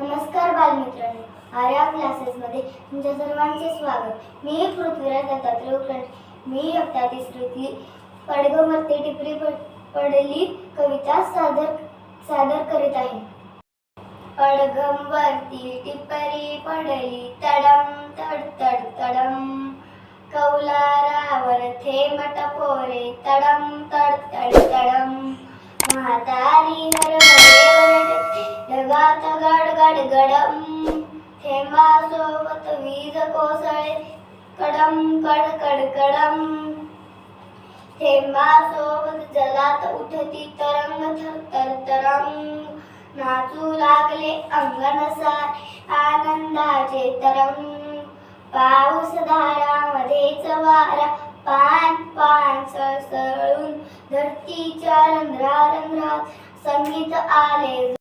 नमस्कार बालमित्रांनो. आर्या क्लासेसमध्ये तुमच्या सर्वांचे स्वागत. मी पृथ्वीराज दत्तात्रय उकरंडे मी इयत्ता तिसरीतली पडगमरते टिपरी पडली कविता सादर सादर करीत आहे. पडगमवरती टिपरी पडली तडम तड तड तडम. कौलारावर थेंबट पोरे तडम तड तड तडम. म्हातारी हरभरे वरडते ढगात गड गड गडम थेंबासोबत वीज कोसळे कडम कड कड कडम थेंबासोबत जलात उठती तरंग थर तरंग नाचू लागले अंगण सार आनंदाचे तरंग पाऊस धारामध्येच वारा पान पान सळसळून धरतीच्या रंध्रा रंध्रात संगीत आले